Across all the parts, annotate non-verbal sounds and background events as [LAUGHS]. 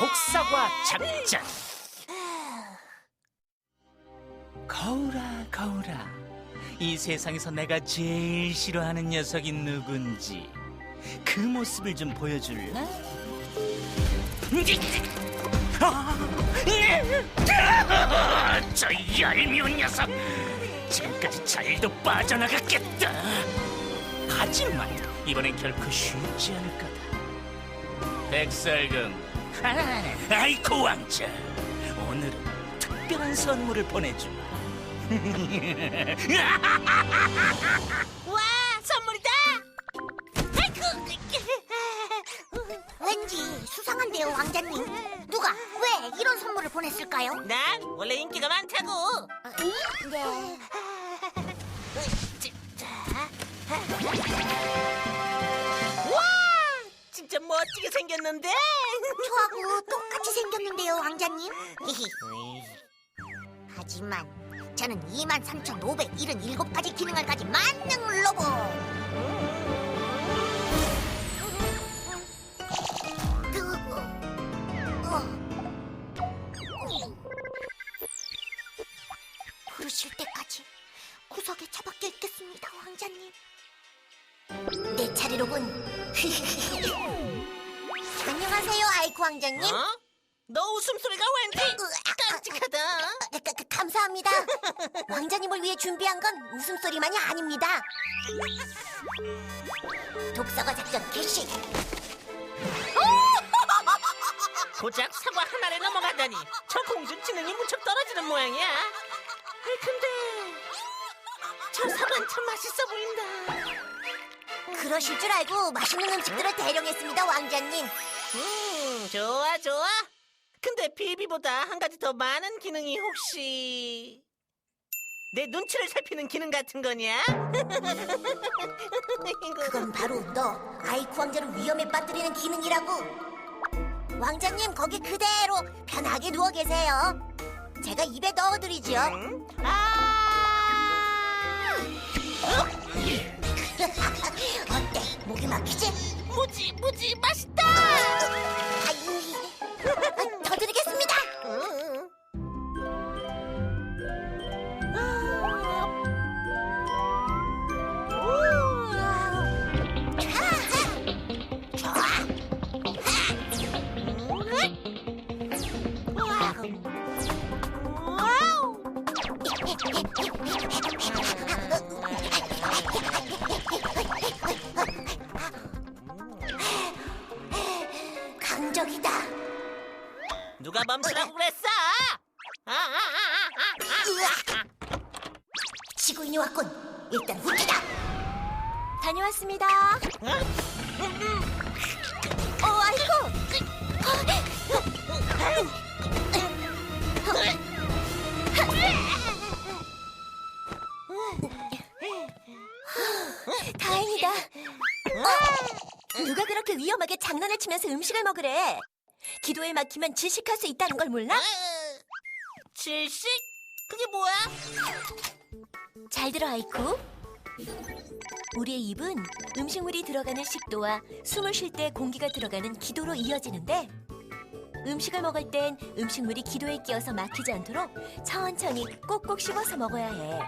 독사과 작전. 거울아 거울아 이 세상에서 내가 제일 싫어하는 녀석이 누군지 그 모습을 좀 보여줄래? 아, 저 얄미운 녀석! 지금까지 잘도 빠져나갔겠다! 하지만 이번엔 결코 쉽지 않을 거다. 백설금 아이코 왕자! 오늘은 특별한 선물을 보내주마 [LAUGHS] 와 선물이다 아이쿠 [LAUGHS] 왠지 수상한데요, 왕자님. 누가 왜 이런 선물을 보냈을까요? 난 원래 인기가 많다고 네. [LAUGHS] 와 진짜 멋지게 생겼는데 저하고 똑같이 생겼는데요, 왕자님. 하지만 저는 23,577가지 기능을 가진 만능 로봇. 부르실 때까지 구석에 처박혀 있겠습니다, 왕자님. 내 차례로군. [LAUGHS] 안녕하세요, 아이쿠 왕자님. 어? 너 웃음소리가 왠지 깜찍하다 아, 그, 그, 감사합니다. [LAUGHS] 왕자님을 위해 준비한 건 웃음소리만이 아닙니다. 독서가 작전 개시. [LAUGHS] 고작 사과 하나를 넘어가다니 저 공주 지능이 무척 떨어지는 모양이야 아이, 근데 저 사과는 참 맛있어 보인다 그러실 줄 알고 맛있는 음식들을 대령했습니다, 왕자님. 음 좋아 좋아 근데 비비보다 한 가지 더 많은 기능이 혹시 내 눈치를 살피는 기능 같은 거냐? [LAUGHS] 그건 바로 너 아이쿠 왕자를 위험에 빠뜨리는 기능이라고. 왕자님 거기 그대로 편하게 누워 계세요. 제가 입에 넣어드리죠. 음? 아 [LAUGHS] 어때? 목이 막히지? 무지 무지 맛있다 강적이다. 누가 멈추라고 그랬어? 아, 아, 아, 아, 아, 아. 지구인이 왔군. 일단 후퇴다. 다녀왔습니다. 어, 아이고. 다행이다. 어? 누가 그렇게 위험하게 장난을 치면서 음식을 먹으래? 기도에 막히면 질식할 수 있다는 걸 몰라? 질식? 그게 뭐야? 잘 들어, 아이쿠. 우리의 입은 음식물이 들어가는 식도와 숨을 쉴 때 공기가 들어가는 기도로 이어지는데 음식을 먹을 땐 음식물이 기도에 끼어서 막히지 않도록 천천히 꼭꼭 씹어서 먹어야 해.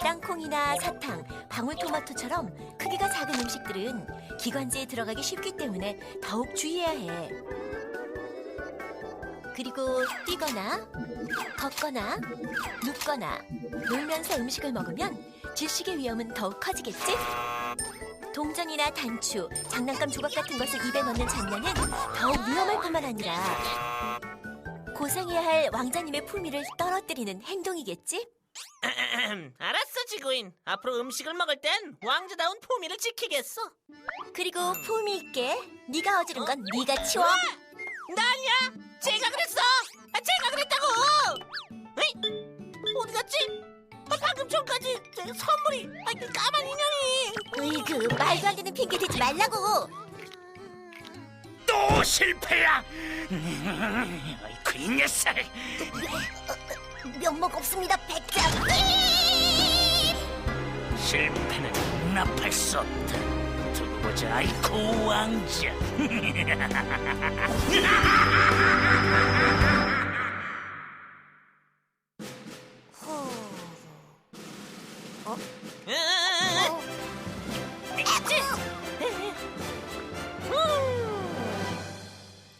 땅콩이나 사탕, 방울토마토처럼 크기가 작은 음식들은 기관지에 들어가기 쉽기 때문에 더욱 주의해야 해. 그리고 뛰거나 걷거나 눕거나 놀면서 음식을 먹으면 질식의 위험은 더욱 커지겠지? 동전이나 단추, 장난감 조각 같은 것을 입에 넣는 장난은 더욱 위험할 뿐만 아니라 고생해야 할 왕자님의 품위를 떨어뜨리는 행동이겠지? [CLEARS THROAT] 알았어, 지구인. 앞으로 음식을 먹을 땐 왕자다운 품위를 지키겠어. 그리고 품위 있게 네가 어지른 건 네가 치워. 나 아니야. 제가 그랬어. 아, 제가 그랬다고. 에이? 어디 갔지? 아, 방금 전까지 저 선물이 아, 그 까만 인형이 으이그 말도 안 되는 핑계 대지 말라고. 또 실패야. 이 [LAUGHS] 녀석. 면목 없습니다, 백장. 실패는 용납할 수 없다. 두고 보자 아이쿠 왕자. [LAUGHS] [LAUGHS]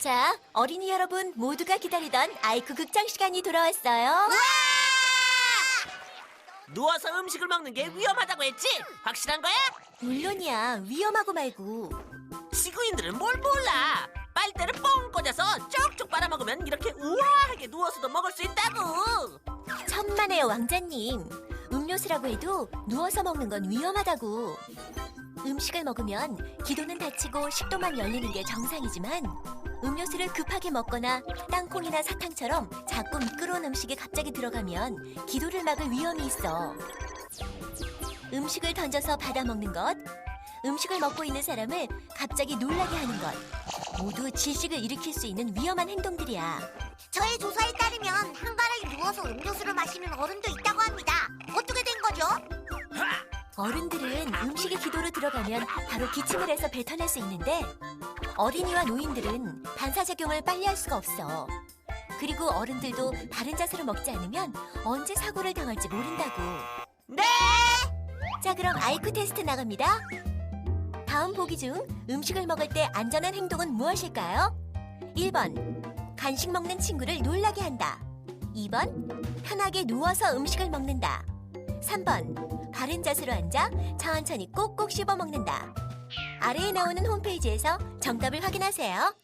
자, 어린이 여러분 모두가 기다리던 아이쿠 극장 시간이 돌아왔어요. 누워서 음식을 먹는 게 위험하다고 했지? 확실한 거야? 물론이야, 위험하고 말고. 지구인들은 뭘 몰라 빨대를 뻥 꽂아서 쪽쪽 빨아먹으면 이렇게 우아하게 누워서도 먹을 수 있다고 천만에요, 왕자님. 음료수라고 해도 누워서 먹는 건 위험하다고. 음식을 먹으면 기도는 닫히고 식도만 열리는 게 정상이지만 음료수를 급하게 먹거나 땅콩이나 사탕처럼 자꾸 미끄러운 음식이 갑자기 들어가면 기도를 막을 위험이 있어. 음식을 던져서 받아 먹는 것, 음식을 먹고 있는 사람을 갑자기 놀라게 하는 것, 모두 질식을 일으킬 수 있는 위험한 행동들이야. 저의 조사에 따르면 한가락에 누워서 음료수를 마시는 어른도 있다고 합니다. 어떻게 된 거죠? 어른들은 음식이 기도로 들어가면 바로 기침을 해서 뱉어낼 수 있는데 어린이와 노인들은 반사작용을 빨리 할 수가 없어. 그리고 어른들도 바른 자세로 먹지 않으면 언제 사고를 당할지 모른다고. 네 자, 그럼 아이쿠 테스트 나갑니다. 다음 보기 중 음식을 먹을 때 안전한 행동은 무엇일까요? 1번. 간식 먹는 친구를 놀라게 한다. 2번. 편하게 누워서 음식을 먹는다. 3번. 바른 자세로 앉아 천천히 꼭꼭 씹어 먹는다. 아래에 나오는 홈페이지에서 정답을 확인하세요.